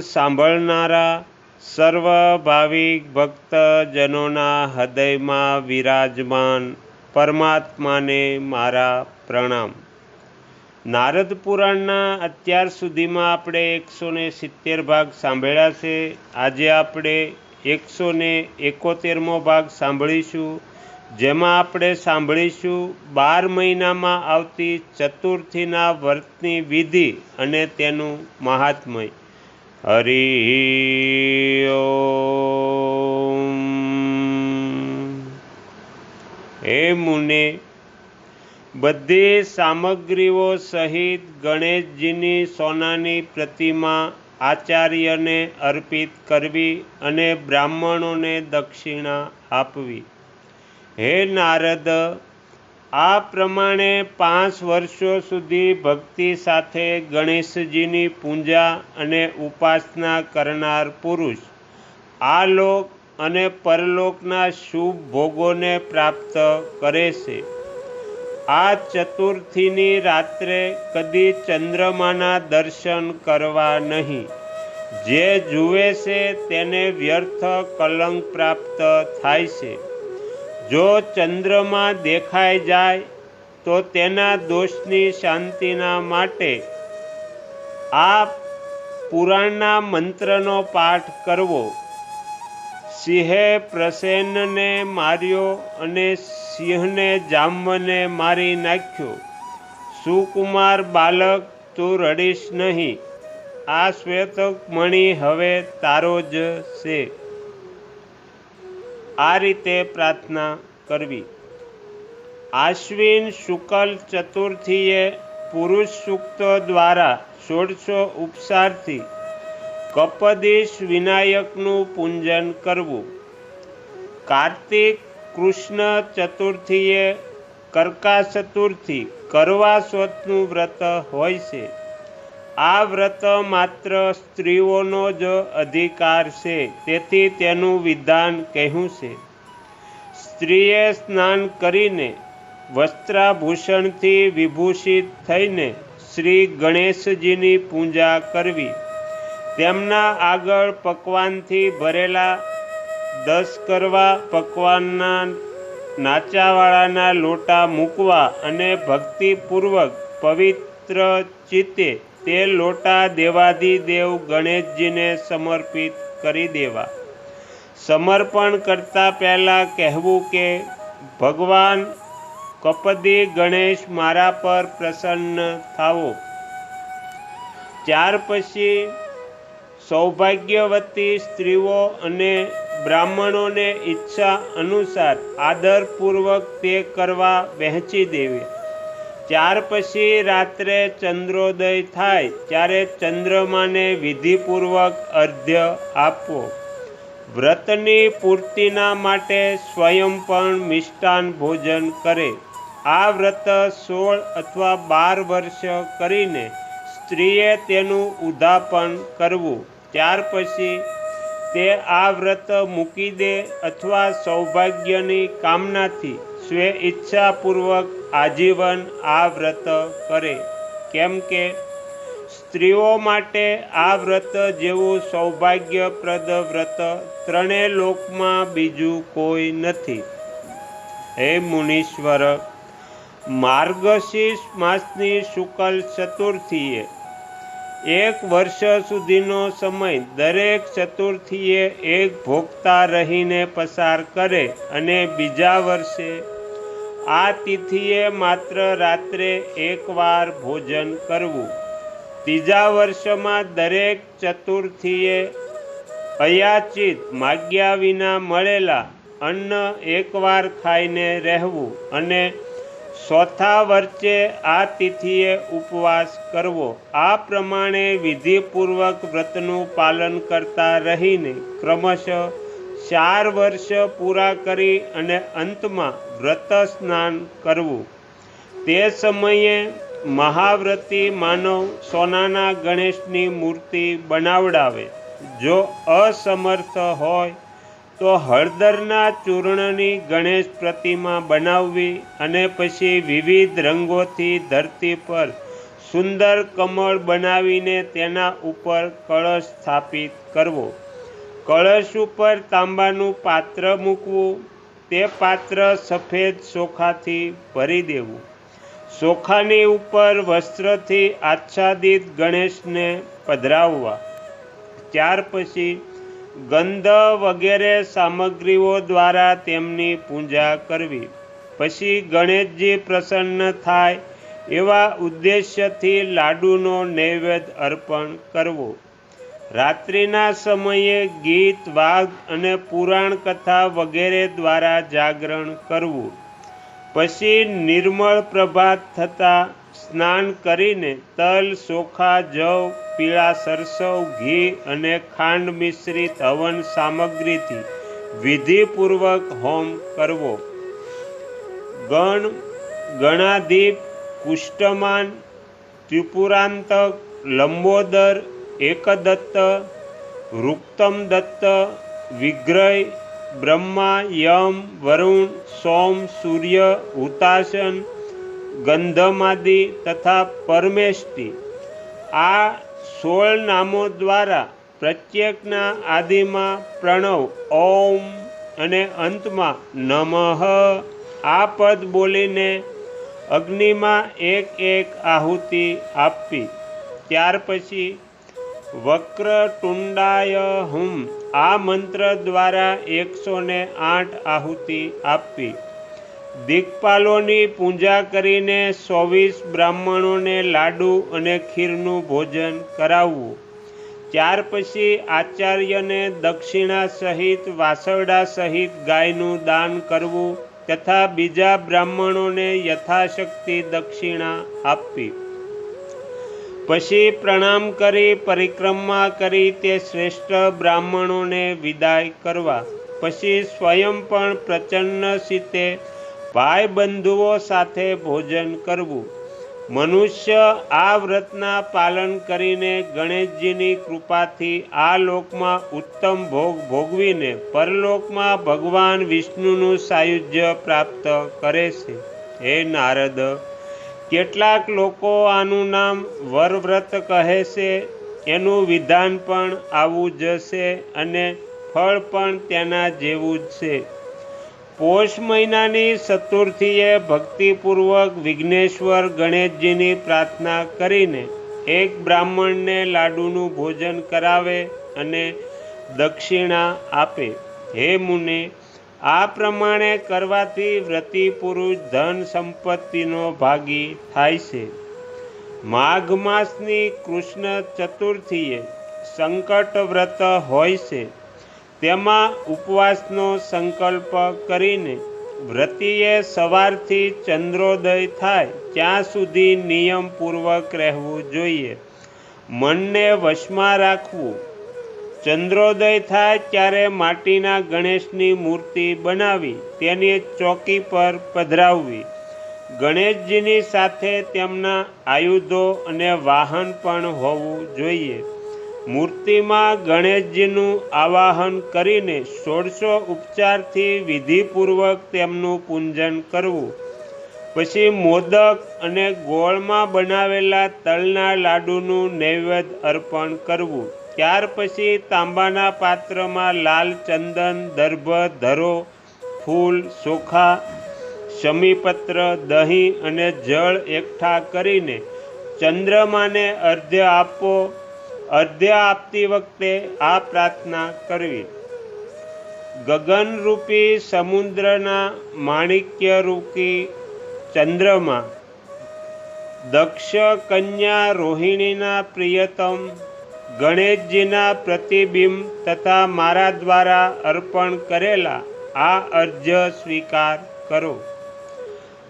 સાંભળનારા સર્વ ભાવિક ભક્તજનોના હૃદયમાં વિરાજમાન પરમાત્માને મારા પ્રણામ. નારદ પુરાણના અત્યાર સુધીમાં આપણે એકસો ને સિત્તેર ભાગ સાંભળ્યા છે. આજે આપણે એકસો ને એકોતેરમો ભાગ સાંભળીશું. જેમાં આપણે સાંભળીશું બાર મહિનામાં આવતી ચતુર્થીના વ્રતની વિધિ અને તેનું મહાત્મય. હરિ હે મુને, બધી સામગ્રીઓ સહિત ગણેશજીની સોનાની પ્રતિમા આચાર્યને અર્પિત કરવી અને બ્રાહ્મણોને દક્ષિણા આપવી. હે નારદ, આ પ્રમાણે પાંચ વર્ષો સુધી ભક્તિ સાથે ગણેશજીની પૂજા અને ઉપાસના કરનાર પુરુષ, આ લોક અને પરલોકના શુભ ભોગોને પ્રાપ્ત કરે છે. આ ચતુર્થીની રાત્રે કદી ચંદ્રમાના દર્શન કરવા નહીં. જે જુએ છે તેને વ્યર્થ કલંક પ્રાપ્ત થાય છે. જો ચંદ્રમાં દેખાઈ જાય, તો તેના દોષની શાંતિના માટે આ પુરાણના મંત્રનો પાઠ કરવો. સિંહે પ્રસેનને માર્યો અને સિંહને જામવને મારી નાખ્યો. સુકુમાર બાલક, તું રડીશ નહીં. આ શ્વેતક મણી હવે તારો જ છે. આ રીતે પ્રાર્થના કરવી. આશ્વિન શુકલ ચતુર્થીએ પુરુષ સૂક્ત દ્વારા સોળસો ઉપસારથી કપદીશ વિનાયકનું પૂજન કરવું. કાર્તિક કૃષ્ણ ચતુર્થીએ કર્કા ચતુર્થી કરવા સ્વતનું વ્રત હોય છે. આ વ્રત માત્ર સ્ત્રીઓનો જ અધિકાર છે, તેથી તેનું વિધાન કહેવું છે. સ્ત્રીએ સ્નાન કરીને વસ્ત્રાભૂષણથી વિભૂષિત થઈને શ્રી ગણેશજીની પૂજા કરવી. તેમના આગળ પકવાનથી ભરેલા દસ કરવા પકવાનના નાચાવાળાના લોટા મૂકવા અને ભક્તિપૂર્વક પવિત્ર ચિત્તે તે લોટા દેવાધિદેવ ગણેશજીને સમર્પિત કરી દેવા. સમર્પણ કરતાં પહેલાં કહેવું કે, ભગવાન કપદી ગણેશ મારા પર પ્રસન્ન થાવો ત્યાર પછી સૌભાગ્યવતી સ્ત્રીઓ અને બ્રાહ્મણોને ઈચ્છા અનુસાર આદરપૂર્વક તે કરવા વહેંચી દેવી. ત્યાર પછી રાત્રે ચંદ્રોદય થાય, ત્યારે ચંદ્રમાને વિધિપૂર્વક અર્ધ્ય આપવો. વ્રતની પૂર્તિના માટે સ્વયં પણ મિષ્ટાન ભોજન કરે. આ વ્રત સોળ અથવા બાર વર્ષ કરીને સ્ત્રીએ તેનું ઉદ્ધાપન કરવું. ત્યાર પછી તે આ વ્રત મૂકી દે અથવા સૌભાગ્યની કામનાથી સ્વે ઈચ્છાપૂર્વક આજીવન આ વ્રત કરે. કેમ કે સ્ત્રીઓ માટે આ વ્રત જેવું સૌભાગ્યપ્રદ વ્રત ત્રણેય લોકમાં બીજું કોઈ નથી. હે મુનીશ્વર, માર્ગશીર્ષ માસની શુકલ ચતુર્થીએ. એક વર્ષ સુધીનો સમય દરેક ચતુર્થીએ એક ભોગતા રહીને પસાર કરે અને બીજા વર્ષે આ તિથિએ માત્ર રાત્રે એકવાર ભોજન કરવું. ત્રીજા વર્ષમાં દરેક ચતુર્થીએ અયાચિત માગ્યા વિના મળેલા અન્ન એકવાર ખાઈને રહેવું અને ચોથા વર્ષે આ તિથિએ ઉપવાસ કરવો. આ પ્રમાણે વિધિપૂર્વક વ્રતનું પાલન કરતા રહીને ક્રમશઃ ચાર વર્ષ પૂરા કરી અને અંતમાં વ્રત સ્નાન કરવું. તે સમયે મહાવ્રતી માનવ સોનાના ગણેશની મૂર્તિ બનાવડાવે. જો અસમર્થ હોય, તો હળદરના ચૂર્ણની ગણેશ પ્રતિમા બનાવવી અને પછી વિવિધ રંગોથી ધરતી પર સુંદર કમળ બનાવીને તેના ઉપર કળશ સ્થાપિત કરવો. કળશ ઉપર તાંબાનું પાત્ર મૂકવું, તે પાત્ર સફેદ ચોખાથી ભરી દેવું. ચોખાની ઉપર વસ્ત્રથી આચ્છાદિત ગણેશને પધરાવવા. ત્યાર પછી ગંધ વગેરે સામગ્રીઓ દ્વારા તેમની પૂજા કરવી. પછી ગણેશજી પ્રસન્ન થાય એવા ઉદ્દેશ્યથી લાડુનો નૈવેદ્ય અર્પણ કરવો. રાત્રિના સમયે ગીત, વાઘ અને પુરાણ કથા વગેરે દ્વારા જાગરણ કરવું. પછી નિર્મળ પ્રભાત થતાં સ્નાન કરીને તલ ચોખા જવ, પીળા સરસવ, ઘી અને ખાંડ મિશ્રિત હવન સામગ્રીથી વિધિપૂર્વક હોમ કરવો. ગણ, ગણાદીપ કુષ્ટમાન ત્રિપુરાંતક, લંબોદર એકદત્ત વૃક્તમ દત્ત વિગ્રહ બ્રહ્મા યમ વરુણ સોમ સૂર્ય હુતાસન ગંધમાદિ તથા પરમેષ્ટિ આ સોળ નામો દ્વારા પ્રત્યેકના આદિમાં પ્રણવ ઓમ અને અંતમાં નમઃ. આ પદ બોલીને અગ્નિમાં એક એક આહુતિ આપવી ત્યાર પછી વક્રટુંડાય હુમ. આ મંત્ર દ્વારા એકસો ને આઠ આહુતિ આપવી. દીકપાલોની પૂજા કરીને ચોવીસ બ્રાહ્મણોને લાડુ અને ખીરનું ભોજન કરાવવું. ત્યાર પછી આચાર્યને દક્ષિણા સહિત વાસરડા સહિત ગાયનું દાન કરવું તથા બીજા બ્રાહ્મણોને યથાશક્તિ દક્ષિણા આપવી. પછી પ્રણામ કરી, પરિક્રમા કરી તે શ્રેષ્ઠ બ્રાહ્મણોને વિદાય કરવા. પછી સ્વયં પણ પ્રચન્ન સીતે ભાઈ બંધુઓ સાથે ભોજન કરવું. મનુષ્ય આ વ્રતના પાલન કરીને ગણેશજીની કૃપાથી આ લોકમાં ઉત્તમ ભોગ ભોગવીને પરલોકમાં ભગવાન વિષ્ણુનું સાયુજ્ય પ્રાપ્ત કરે છે. હે નારદ કેટલાક લોકો આનું નામ વરવ્રત કહે છે, એનું વિધાન પણ આવું જ છે અને ફળ પણ તેના જેવું જ છે. પોષ મહિનાની ચતુર્થીએ ભક્તિપૂર્વક વિઘ્નેશ્વર ગણેશજીની પ્રાર્થના કરીને એક બ્રાહ્મણને લાડુનું ભોજન કરાવે અને દક્ષિણા આપે. હે મુને આ પ્રમાણે કરવાથી વ્રતિ પુરુષ ધન સંપત્તિનો ભાગી થાય છે. માઘ માસની કૃષ્ણ ચતુર્થીએ સંકટ વ્રત હોય છે. તેમાં ઉપવાસનો સંકલ્પ કરીને વ્રતિએ સવારથી ચંદ્રોદય થાય ત્યાં સુધી નિયમપૂર્વક રહેવું જોઈએ. મનને વશમાં રાખવું ચંદ્રોદય થાય ત્યારે માટીના ગણેશની મૂર્તિ બનાવી, તેની ચોકી પર પધરાવવી. ગણેશજીની સાથે તેમના આયુધો અને વાહન પણ હોવું જોઈએ. મૂર્તિમાં ગણેશજીનું આવાહન કરીને ષોડશો ઉપચારથી વિધિપૂર્વક તેમનું પૂંજન કરવું. પછી મોદક અને ગોળમાં બનાવેલા તલના લાડુનું નૈવેદ્ય અર્પણ કરવું. ત્યાર પછી તાંબાના પાત્રમાં લાલ ચંદન, દર્ભ, ધરો, ફૂલ ચોખા શમીપત્ર, દહીં અને જળ એકઠા કરીને ચંદ્રમાને અર્ધ્ય આપો, અર્ધ્ય આપતી વખતે આ પ્રાર્થના કરવી. ગગનરૂપી સમુદ્રના માણિક્યરૂપી ચંદ્રમાં દક્ષ કન્યા રોહિણીના પ્રિયતમ ગણેશજીના પ્રતિબિંબ તથા મારા દ્વારા અર્પણ કરેલા આ અર્જ સ્વીકાર કરો.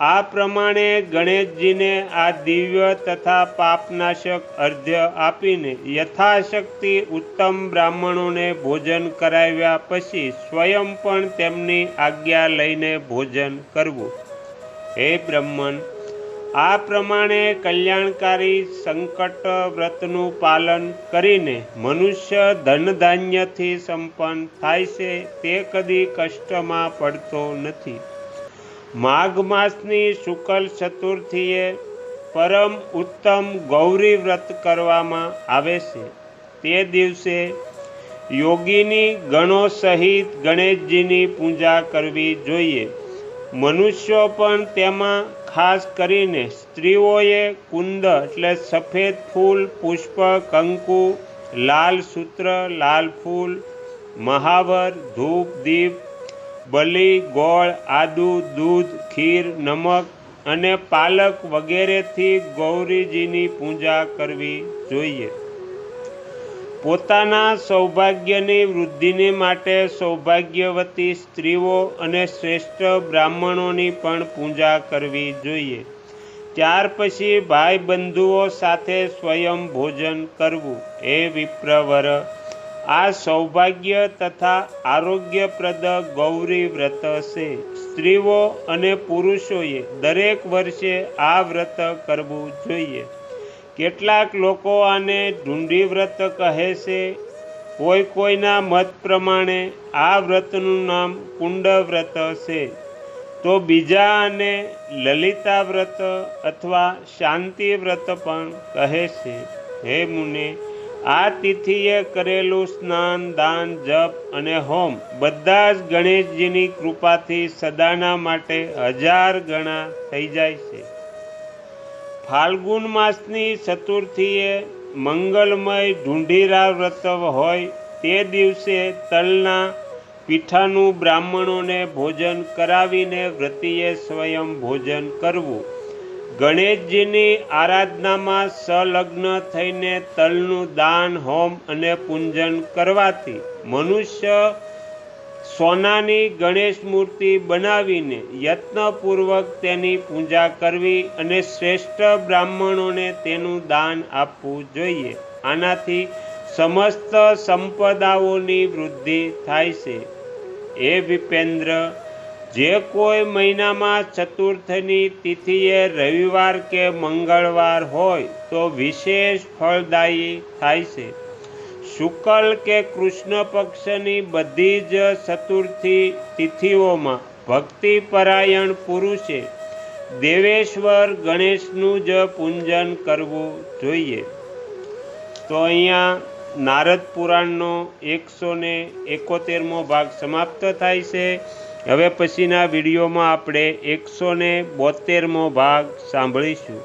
આ પ્રમાણે ગણેશજીને આ દિવ્ય તથા પાપનાશક અર્ધ્ય આપીને યથાશક્તિ ઉત્તમ બ્રાહ્મણોને ભોજન કરાવ્યા પછી સ્વયં પણ તેમની આજ્ઞા લઈને ભોજન કરવું. હે બ્રહ્મન આ પ્રમાણે કલ્યાણકારી સંકટ વ્રતનું પાલન કરીને મનુષ્ય ધનધાન્યથી સંપન્ન થાય છે, તે કદી કષ્ટમાં પડતો નથી. માઘ માસની શુકલ ચતુર્થીએ પરમ ઉત્તમ ગૌરી વ્રત કરવામાં આવે છે. તે દિવસે યોગીની ગણો સહિત ગણેશજીની પૂજા કરવી જોઈએ. મનુષ્યો પણ તેમાં ખાસ કરીને સ્ત્રીઓએ કુંદ એટલે સફેદ ફૂલ, પુષ્પ, કંકુ, લાલ સૂત્ર, લાલ ફૂલ, મહાવર, ધૂપ, દીપ, બલિ, ગોળ, આદુ, દૂધ, ખીર, નમક અને પાલક વગેરેથી ગૌરીજીની પૂજા કરવી જોઈએ. પોતાના સૌભાગ્યની વૃદ્ધિને માટે સૌભાગ્યવતી સ્ત્રીઓ અને શ્રેષ્ઠ બ્રાહ્મણોની પણ પૂજા કરવી જોઈએ. ત્યાર પછી ભાઈ બંધુઓ સાથે સ્વયં ભોજન કરવું. એ વિપ્રવર, આ સૌભાગ્ય તથા આરોગ્યપ્રદ ગૌરી વ્રત છે. સ્ત્રીઓ અને પુરુષોએ દરેક વર્ષે આ વ્રત કરવું જોઈએ. કેટલાક લોકો આને ઢૂંઢી વ્રત કહે છે. કોઈ કોઈના મત પ્રમાણે આ વ્રતનું નામ કુંડ વ્રત છે. તો બીજા આને લલિતા વ્રત અથવા શાંતિ વ્રત પણ કહે છે. હે મુને, આ તિથિએ કરેલું સ્નાન, દાન, જપ અને હોમ બધા જ ગણેશજીની કૃપાથી સદાના માટે હજાર ગણા થઈ જાય છે. ફાલ્ગુન માસની ચતુર્થીએ મંગલમય ઢૂંઢીરા વ્રત હોય તે દિવસે તલના પીઠાનું બ્રાહ્મણોને ભોજન કરાવીને વ્રતીએ સ્વયં ભોજન કરવું. ગણેશજીની આરાધનામાં સંલગ્ન થઈને તલનું દાન, હોમ અને પૂંજન કરવાથી મનુષ્ય સોનાની ગણેશ મૂર્તિ બનાવીને યત્નપૂર્વક તેની પૂજા કરવી અને શ્રેષ્ઠ બ્રાહ્મણોને તેનું દાન આપવું જોઈએ. આનાથી સમસ્ત સંપદાઓની વૃદ્ધિ થાય છે. એ વિપેન્દ્ર, જે કોઈ મહિનામાં ચતુર્થની તિથિએ રવિવાર કે મંગળવાર હોય તો વિશેષ ફળદાયી થાય છે. શુકલ કે કૃષ્ણ પક્ષની બધી જ ચતુર્થી તિથિઓમાં ભક્તિપરાયણ પુરુષે દેવેશ્વર ગણેશનું જ પૂજન કરવું જોઈએ. તો અહીંયા નારદ પુરાણનો એકસો ને એકોતેરમો ભાગ સમાપ્ત થાય છે. હવે પછીના વિડીયોમાં આપણે એકસો ને બોતેરમો ભાગ સાંભળીશું.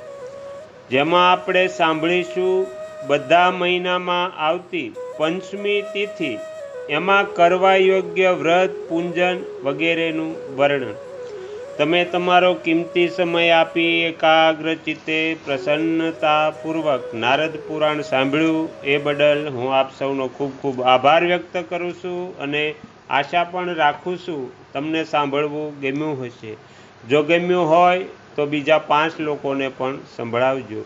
જેમાં આપણે સાંભળીશું બધા મહિનામાં આવતી પંચમી તિથિ, એમાં કરવા યોગ્ય વ્રત, પૂંજન વગેરેનું વર્ણન. તમે તમારો કિંમતી સમય આપી એકાગ્ર ચિત્તે પ્રસન્નતાપૂર્વક નારદ પુરાણ સાંભળ્યું એ બદલ હું આપ સૌનો ખૂબ ખૂબ આભાર વ્યક્ત કરું છું અને આશા પણ રાખું છું તમને સાંભળવું ગમ્યું હશે. જો ગમ્યું હોય તો બીજા પાંચ લોકોને પણ સંભળાવજો.